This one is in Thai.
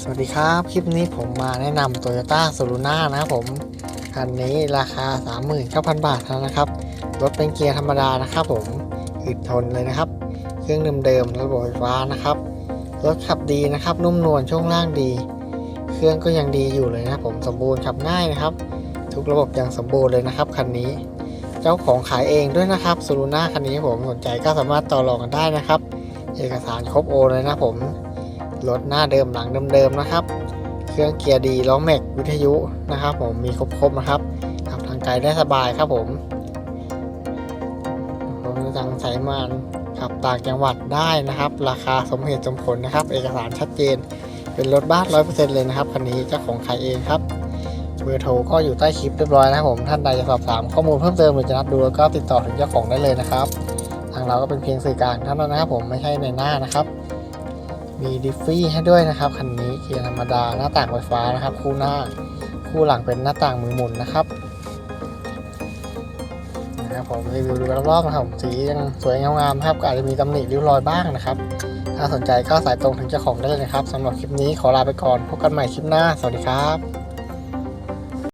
สวัสดีครับ คลิปนี้ผมมาแนะนำ Toyota s o l u n a นะครับผม คันนี้ราคา 39,000 บาทเท่านั้นนะครับ รถเป็นเกียร์ธรรมดานะครับผม อึดทนเลยนะครับ เครื่องเดิมๆระบบไฟฟ้านะครับ รถขับดีนะครับ นุ่มนวลช่วงล่างดี เครื่องก็ยังดีอยู่เลยนะผม สมบูรณ์ขับง่ายนะครับ ทุกระบบยังสมบูรณ์เลยนะครับคันนี้ เจ้าของขายเองด้วยนะครับโซลูน่าคันนี้ผมสนใจก็สามารถต่อรองกันได้นะครับ เอกสารครบโอเลยนะผม รถหน้าเดิมหลังเดิมๆนะครับ เครื่องเกียร์ดีล้อแม็กวิทยุนะครับ ผมมีครบๆนะครับขับทางไกลได้สบายครับผมรถทางสายมานขับต่างจังหวัดได้นะครับ ราคาสมเหตุสมผลนะครับ เอกสารชัดเจน เป็นรถบ้านร้อยเปอร์เซ็นต์เลยนะครับคันนี้เจ้าของขายเองครับเบอร์โทรก็อยู่ใต้คลิปเรียบร้อยนะครับผมท่านใดจะสอบถามข้อมูลเพิ่มเติมหรือจะนัดดูแล้วก็ติดต่อถึงเจ้าของได้เลยนะครับ ทางเราก็เป็นเพียงสื่อกลางเท่านั้นนะครับผมไม่ใช่ในหน้านะครับ มีดิฟฟี่ให้ด้วยนะครับคันนี้เกียร์ธรรมดาหน้าต่างไฟฟ้านะครับ คู่หน้าคู่หลังเป็นหน้าต่างมือหมุนนะครับนะครับผมรีวิวดูรอบๆนะครับสียังสวยงามๆครับก็อาจจะมีตำหนิริ้วรอยบ้างนะครับ ถ้าสนใจก็สายตรงถึงเจ้าของได้เลยนะครับสำหรับคลิปนี้ขอลาไปก่อนพบกันใหม่คลิปหน้า สวัสดีครับ